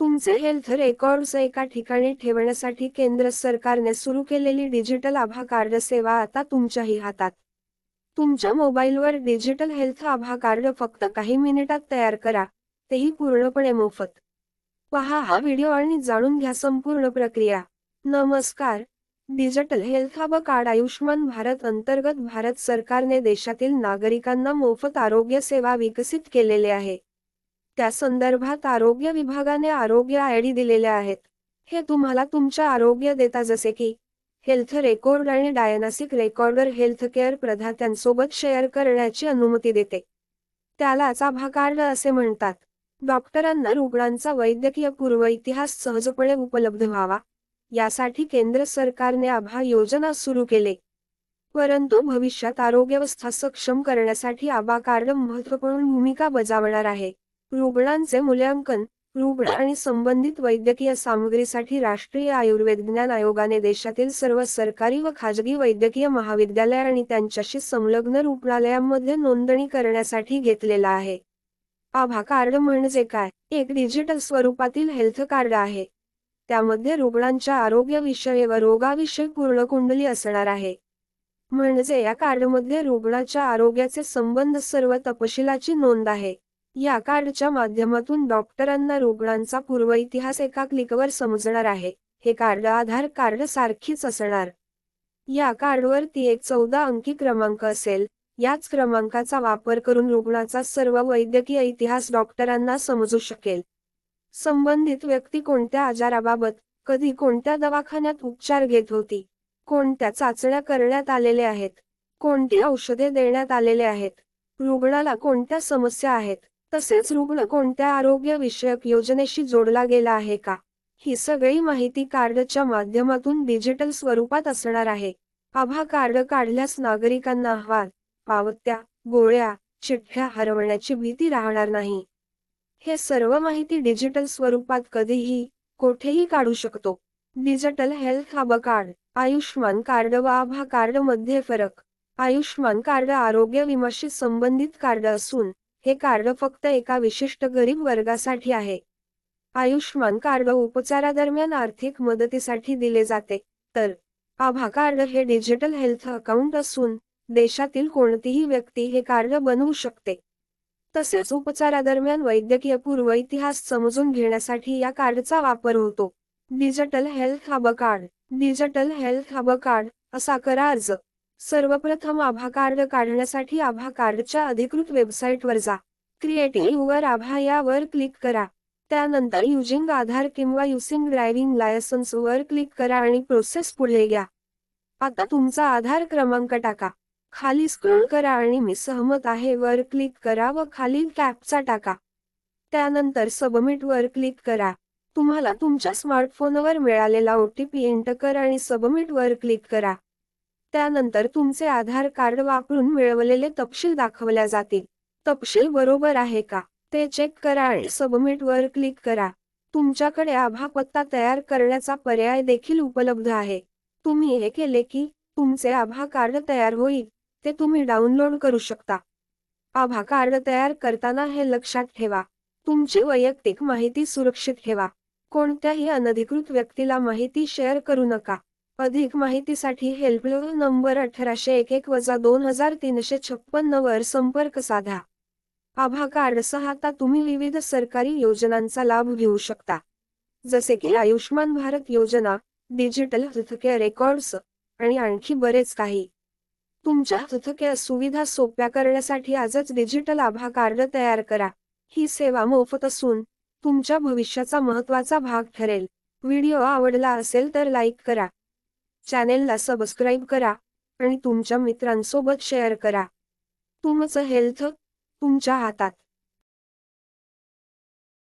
तुमचे health records एका ठिकाणी ठेवण्यासाठी केंद्र सरकारने सुरू केलेली डिजिटल आभा कार्ड सेवा आता तुमच्याही हातात. तुमच्या मोबाईलवर डिजिटल हेल्थ आभा कार्ड फक्त काही मिनिटात तयार करा तेही पूर्णपणे मोफत. पहा हा व्हिडिओ आणि जाणून घ्या संपूर्ण प्रक्रिया. नमस्कार. डिजिटल हेल्थ आभा कार्ड आयुष्यमान भारत अंतर्गत भारत सरकारने देशातील नागरिकांना मोफत आरोग्य सेवा विकसित केलेले आहे. त्या संदर्भात आरोग्य विभागाने आरोग्य आय डी दिलेल्या आहेत. हे तुम्हाला तुमच्या आरोग्य देता जसे की हेल्थ रेकॉर्ड आणि डायनासिक रेकॉर्डर हेल्थ केअर प्रदात्यांसोबत शेअर करण्याची अनुमती देते. त्यालाच आभा कार्ड असे म्हणतात. डॉक्टरांना रुग्णांचा वैद्यकीय पूर्व इतिहास सहजपणे उपलब्ध व्हावा. यासाठी केंद्र सरकारने आभा योजना सुरू केले. परंतु भविष्यात आरोग्यवस्था सक्षम करण्यासाठी आभा कार्ड महत्त्वपूर्ण भूमिका बजावणार आहे. रुग्णांचे मूल्यांकन रुग्ण आणि संबंधित वैद्यकीय सामग्रीसाठी राष्ट्रीय आयुर्वेद ज्ञान आयोगाने देशातील सर्व सरकारी व खाजगी वैद्यकीय महाविद्यालय आणि त्यांच्याशी संलग्न रुग्णालयांमध्ये नोंदणी करण्यासाठी घेतलेला आहे. आभा कार्ड म्हणजे काय? एक डिजिटल स्वरूपातील हेल्थ कार्ड आहे. त्यामध्ये रुग्णांच्या आरोग्यविषयी व रोगाविषयी पूर्ण कुंडली असणार आहे. म्हणजे या कार्डमध्ये रुग्णाच्या आरोग्याचे संबंध सर्व तपशिलाची नोंद आहे. या कार्डच्या माध्यमातून डॉक्टरांना रुग्णांचा पूर्व इतिहास एका क्लिकवर समजणार आहे. हे कार्ड आधार कार्ड सारखीच असणार. या कार्डवरती एक चौदा अंकी क्रमांक असेल. याच क्रमांकाचा वापर करून रुग्णाचा सर्व वैद्यकीय इतिहास डॉक्टरांना समजू शकेल. संबंधित व्यक्ती कोणत्या आजाराबाबत कधी कोणत्या दवाखान्यात उपचार घेत होती कोणत्या चाचण्या करण्यात आलेल्या आहेत कोणती औषधे देण्यात आलेले आहेत रुग्णाला कोणत्या समस्या आहेत तसेच रुग्ण कोणत्या आरोग्य विषयक योजनेशी जोडला गेला आहे का? ही सगळी माहिती कार्डच्या माध्यमातून डिजिटल स्वरूपात असणार आहे. आभा कार्ड काढल्यास नागरिकांना अहवाल पावत्या गोळ्या चिठ्ठ्या हरवण्याची भीती राहणार नाही. हे सर्व माहिती डिजिटल स्वरूपात कधीही कोठेही काढू शकतो. डिजिटल हेल्थ आभा कार्ड आयुष्मान कार्ड व आभा कार्डमध्ये फरक. आयुष्मान कार्ड आरोग्य विमाशी संबंधित कार्ड असून हे कार्ड फक्त एका विशिष्ट गरीब वर्गासाठी आहे. आयुष्मान कार्ड उपचारादरम्यान आर्थिक मदतीसाठी दिले जाते. तर आभा कार्ड हे डिजिटल हेल्थ अकाउंट असून देशातील कोणतीही व्यक्ती हे कार्ड बनवू शकते. तसेच उपचारादरम्यान वैद्यकीय पूर्व इतिहास समजून घेण्यासाठी या कार्डचा वापर होतो. Digital health hub card digital health hub card असा करा अर्ज सर्वप्रथम आभा कार्ड काढण्यासाठी आभा कार्डच्या अधिकृत वेबसाईटवर जा. क्रिएटिव्ह वर आभा यावर क्लिक करा. त्यानंतर युजिंग आधार किंवा युसिंग ड्रायव्हिंग लायसन्स वर क्लिक करा आणि प्रोसेस पुढे घ्या. आता तुमचा आधार क्रमांक टाका. खाली स्क्रोल करा आणि मी सहमत आहे वर क्लिक करा व खाली कॅपचा टाका. त्यानंतर सबमिट वर क्लिक करा. तुम्हाला तुमच्या स्मार्टफोनवर मिळालेला ओ टी पी एंटर करा आणि सबमिट वर क्लिक करा. त्यानंतर तुमचे आधार कार्ड वापरून मिळवलेले तपशील दाखवल्या जातील. तपशील बरोबर आहे का? ते चेक करा आणि सबमिट वर क्लिक करा. तुमच्याकडे आभा पत्ता तयार करण्याचा पर्याय देखील उपलब्ध आहे. तुम्ही हे केले की तुमचे आभा कार्ड तयार होईल. ते तुम्ही डाउनलोड करू शकता. आभा कार्ड तयार करताना हे लक्षात ठेवा. तुमची वैयक्तिक माहिती सुरक्षित ठेवा. कोणत्याही अनधिकृत व्यक्तीला माहिती शेअर करू नका. अधिक माहितीसाठी हेल्पलाईन नंबर अठराशे एक एक वजा दोन हजार तीनशे छप्पन्न वर संपर्क साधा. आभा कार्ड सहाता तुम्ही विविध सरकारी योजनांचा लाभ घेऊ शकता. जसे की आयुष्मान भारत योजना डिजिटल हेल्थकेअर रेकॉर्ड्स आणि आणखी बरेच काही. तुमच्या हेल्थकेअर सुविधा सोप्या करण्यासाठी आजच डिजिटल आभा कार्ड तयार करा. ही सेवा मोफत असून तुमच्या भविष्याचा महत्त्वाचा भाग ठरेल. व्हिडिओ आवडला असेल तर लाईक करा. चॅनेलला सबस्क्राईब करा आणि तुमच्या मित्रांसोबत शेअर करा. तुमचं हेल्थ तुमच्या हातात.